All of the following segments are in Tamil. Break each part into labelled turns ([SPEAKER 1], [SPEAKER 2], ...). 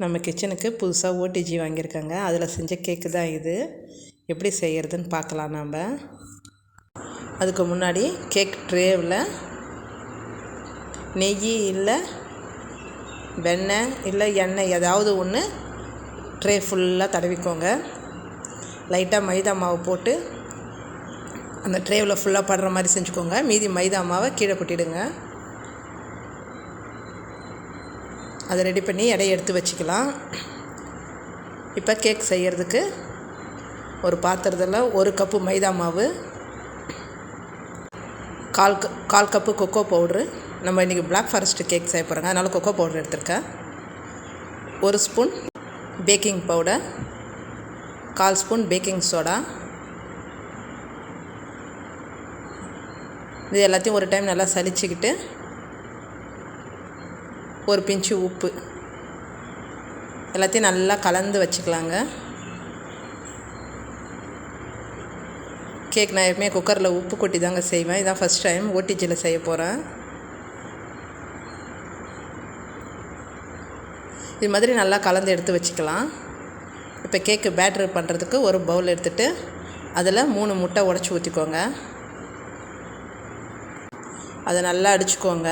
[SPEAKER 1] நம்ம கிச்சனுக்கு புதுசாக ஓடிஜி வாங்கியிருக்காங்க. அதில் செஞ்ச கேக்கு தான் இது. எப்படி செய்கிறதுன்னு பார்க்கலாம் நாம். அதுக்கு முன்னாடி கேக் ட்ரேவில் நெய் இல்லை வெண்ணெய் இல்லை எண்ணெய் ஏதாவது ஒன்று ட்ரே ஃபுல்லாக தடவிக்கோங்க. லைட்டாக மைதா மாவு போட்டு அந்த ட்ரேவில் ஃபுல்லாக படுற மாதிரி செஞ்சுக்கோங்க. மீதி மைதா மாவை கீழே கொட்டிடுங்க. அதை ரெடி பண்ணி எடையை எடுத்து வச்சுக்கலாம். இப்போ கேக் செய்கிறதுக்கு ஒரு பாத்திரத்தில் ஒரு கப்பு மைதா மாவு கால் கால் கப்பு கொக்கோ பவுட்ரு நம்ம இன்றைக்கி பிளாக் ஃபாரஸ்ட்டு கேக் செய்ய போகிறோங்க அதனால் கொக்கோ பவுட்ரு எடுத்திருக்கேன். ஒரு ஸ்பூன் பேக்கிங் பவுடர் கால் ஸ்பூன் பேக்கிங் சோடா இது எல்லாத்தையும் ஒரு டைம் நல்லா சலிச்சுக்கிட்டு ஒரு பிஞ்சு உப்பு. எல்லாத்தையும் நல்லா கலந்து வச்சுக்கலாங்க. கேக் நான் எப்பவுமே குக்கரில் உப்பு கொட்டி தாங்க செய்வேன். இதான் ஃபஸ்ட் டைம் ஓடிஜியில் செய்ய போகிறேன் இது மாதிரி நல்லா கலந்து எடுத்து வச்சுக்கலாம். இப்போ கேக்கு பேட்ரு பண்ணுறதுக்கு ஒரு பவுல் எடுத்துகிட்டு அதில் மூணு முட்டை உடச்சி ஊற்றிக்கோங்க அதை நல்லா அடிச்சுக்கோங்க.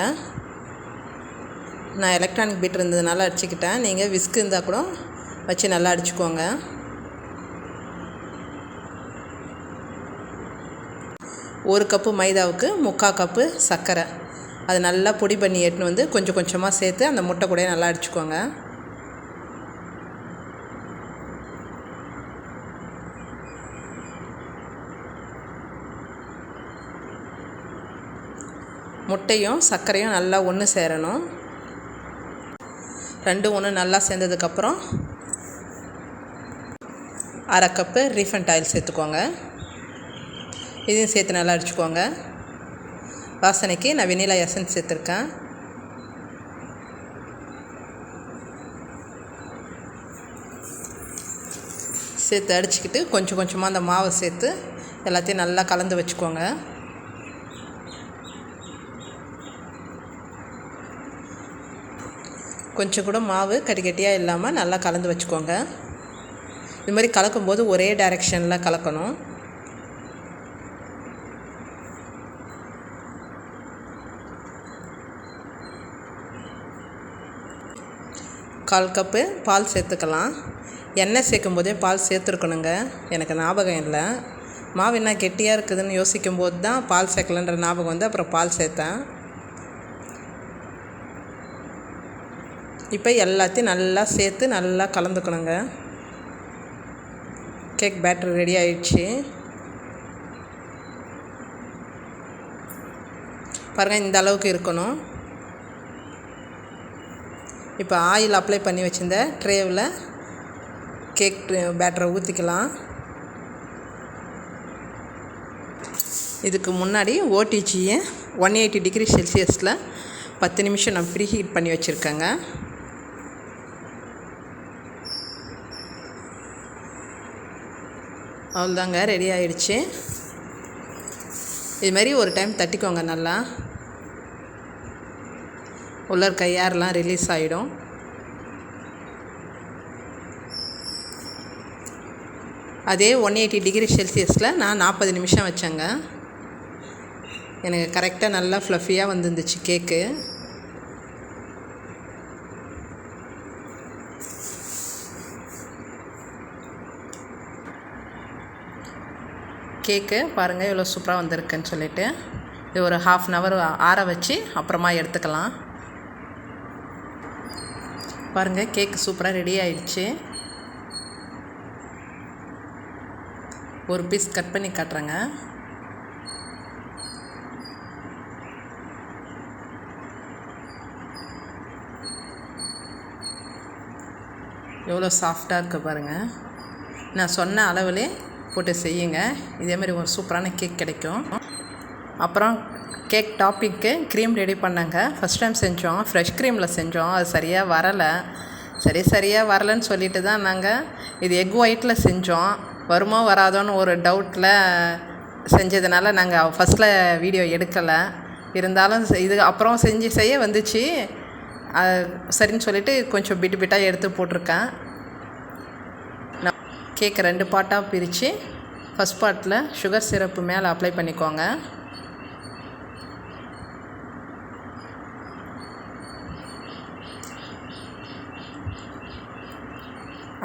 [SPEAKER 1] நான் எலக்ட்ரானிக் பீட் இருந்ததுனால அடிச்சுக்கிட்டேன். நீங்கள் விஸ்க் இருந்தால் கூட வச்சு நல்லா அடிச்சுக்கோங்க. ஒரு கப்பு மைதாவுக்கு முக்கால் கப்பு சர்க்கரை. அது நல்லா பொடி பண்ணி எடுத்துன்னு வந்து கொஞ்சம் கொஞ்சமாக சேர்த்து அந்த முட்டை கூட நல்லா அடிச்சுக்கோங்க. முட்டையும் சர்க்கரையும் நல்லா ஒன்று சேரணும். ரெண்டும் ஒன்று நல்லா சேர்ந்ததுக்கப்புறம் அரை கப்பு ரீஃபண்ட் ஆயில் சேர்த்துக்கோங்க. இதையும் சேர்த்து நல்லா அடிச்சுக்கோங்க. வாசனைக்கு நான் வெண்ணிலா எசன்ஸ் சேர்த்துருக்கேன். சேர்த்து அடிச்சுக்கிட்டு கொஞ்சம் கொஞ்சமாக அந்த மாவை சேர்த்து எல்லாத்தையும் நல்லா கலந்து வச்சுக்கோங்க. கொஞ்சம் கூட மாவு கட்டி கட்டியாக இல்லாமல் நல்லா கலந்து வச்சுக்கோங்க. இது மாதிரி கலக்கும்போது ஒரே டைரெக்ஷனில் கலக்கணும். கால் கப்பு பால் சேர்த்துக்கலாம். எண்ணெய் சேர்க்கும் போதே பால் சேர்த்துருக்கணுங்க. எனக்கு ஞாபகம் இல்லை. மாவு என்ன கெட்டியாக இருக்குதுன்னு யோசிக்கும் போது தான் பால் சேர்க்கலன்ற ஞாபகம் வந்து அப்புறம் பால் சேர்த்தேன். இப்போ எல்லாத்தையும் நல்லா சேர்த்து நல்லா கலந்துக்கணுங்க. கேக் பேட்டர் ரெடி ஆயிடுச்சு. பாருங்கள் இந்த அளவுக்கு இருக்கணும். இப்போ ஆயில் அப்ளை பண்ணி வச்சுருந்த ட்ரேவில் கேக் பேட்டரை ஊற்றிக்கலாம் இதுக்கு முன்னாடி ஓடிஜியை ஒன் எயிட்டி டிகிரி செல்சியஸில் பத்து நிமிஷம் நான் ப்ரீ ஹீட் பண்ணி வச்சுருக்கேங்க. அவ்வளோதாங்க ரெடி ஆகிடுச்சு இது மாதிரி ஒரு டைம் தட்டிக்கோங்க நல்லா. உள்ள கையாரெலாம் ரிலீஸ் ஆகிடும் அதே ஒன் எயிட்டி டிகிரி செல்சியஸில் நான் நாற்பது நிமிஷம் வச்சேங்க. எனக்கு கரெக்டாக நல்லா ஃப்ளஃபியாக வந்துருந்துச்சு கேக்கு கேக்கு பாருங்கள் இவ்வளோ சூப்பராக வந்திருக்குன்னு சொல்லிட்டு. இது ஒரு ஹாஃப் அன் ஹவர் ஆற வச்சு அப்புறமா எடுத்துக்கலாம். பாருங்கள் கேக்கு சூப்பராக ரெடி ஆயிடுச்சு. ஒரு பீஸ் கட் பண்ணி காட்டுறேங்க. எவ்வளோ சாஃப்டாக இருக்குது பாருங்கள் நான் சொன்ன அளவுலே போட்டு செய்யுங்க. இதே மாதிரி ஒரு சூப்பரான கேக் கிடைக்கும். அப்புறம் கேக் டாப்பிங்க்கு க்ரீம் ரெடி பண்ணாங்க. ஃபஸ்ட் டைம் செஞ்சோம். ஃப்ரெஷ் க்ரீமில் செஞ்சோம். அது சரியாக வரலை. சரி சரியாக வரலன்னு சொல்லிட்டு தான் நாங்கள் இது எக் ஒயிட்டில் செஞ்சோம். வருமோ வராதோன்னு ஒரு டவுட்டில் செஞ்சதுனால நாங்கள் ஃபஸ்ட்டில் வீடியோ எடுக்கலை. இருந்தாலும் இது அப்புறம் செஞ்சு செய்ய வந்துச்சு. சரின்னு சொல்லிவிட்டு கொஞ்சம் பிட்டு பிட்டாக எடுத்து போட்டிருக்கேன். கேக்கை ரெண்டு பார்ட்டாக பிரித்து ஃபஸ்ட் பார்ட்டில் சுகர் சிரப்பு மேலே அப்ளை பண்ணிக்கோங்க.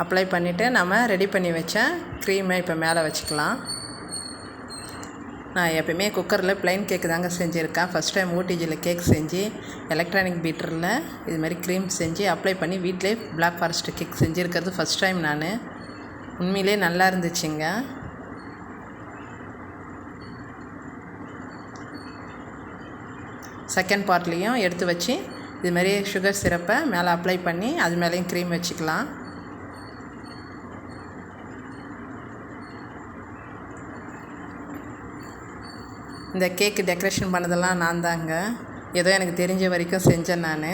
[SPEAKER 1] அப்ளை பண்ணிவிட்டு நம்ம ரெடி பண்ணி வச்ச க்ரீமை இப்போ மேலே வச்சுக்கலாம். நான் எப்பயுமே குக்கரில் ப்ளைன் கேக்கு தாங்க செஞ்சுருக்கேன். ஃபஸ்ட் டைம் ஓடிஜியில் கேக் செஞ்சு எலக்ட்ரானிக் பீட்டரில் இது மாதிரி க்ரீம் செஞ்சு அப்ளை பண்ணி வீட்டிலே பிளாக் ஃபாரஸ்ட் கேக் செஞ்சுருக்கிறது ஃபஸ்ட் டைம் நான். உண்மையிலே நல்லா இருந்துச்சுங்க. செகண்ட் பார்ட்லேயும் எடுத்து வச்சு இது சுகர் சிரப்பை மேலே அப்ளை பண்ணி அது மேலேயும் க்ரீம் வச்சுக்கலாம். இந்த கேக்கு டெக்கரேஷன் பண்ணதெல்லாம் நான் தாங்க ஏதோ எனக்கு தெரிஞ்ச வரைக்கும் செஞ்சேன் நான்.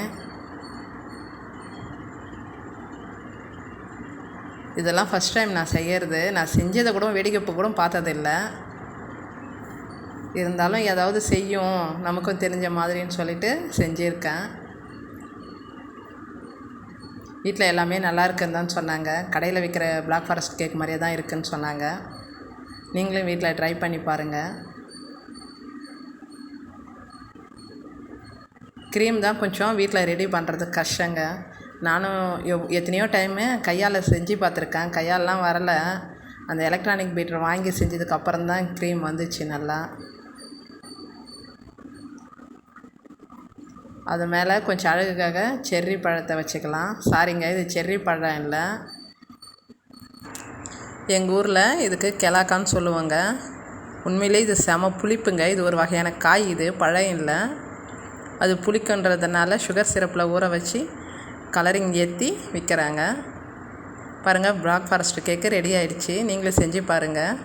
[SPEAKER 1] இதெல்லாம் ஃபஸ்ட் டைம் நான் செய்கிறது நான் செஞ்சதை கூட வேடிக்கை கூட பார்த்ததில்ல. இருந்தாலும் ஏதாவது செய்யும். நமக்கும் தெரிஞ்ச மாதிரின்னு சொல்லிட்டு செஞ்சுருக்கேன். வீட்டில் எல்லாமே நல்லா இருக்குன்னு தான் சொன்னாங்க. கடையில் விற்கிற பிளாக் ஃபாரஸ்ட் கேக் மாதிரியே தான் இருக்குதுன்னு சொன்னாங்க. நீங்களும் வீட்டில் ட்ரை பண்ணி பாருங்கள் க்ரீம் தான் கொஞ்சம் வீட்டில் ரெடி பண்ணுறது கஷ்டங்க. நானும் எவ் எத்தனையோ டைமு கையால் செஞ்சு பார்த்துருக்கேன். கையாலலாம் வரலை. அந்த எலக்ட்ரானிக் பீட்டர் வாங்கி செஞ்சதுக்கப்புறம் தான் க்ரீம் வந்துச்சு நல்லா. அது மேலே கொஞ்சம் அழகுக்காக செர்ரி பழத்தை வச்சுக்கலாம். சாரிங்க இது செர்ரி பழம் இல்லை. எங்கள் ஊரில் இதுக்கு கெலாக்கான்னு சொல்லுவாங்க. உண்மையிலே இது செம புளிப்புங்க. இது ஒரு வகையான காய் இது. பழம் இல்லை. அது புளிக்குன்றதுனால சுகர் சிரப்பில் ஊற வச்சு கலரிங் ஏற்றி விற்கிறாங்க பாருங்கள் பிளாக் ஃபாரஸ்ட் கேக்கு ரெடி ஆகிடுச்சி நீங்களும் செஞ்சு பாருங்கள்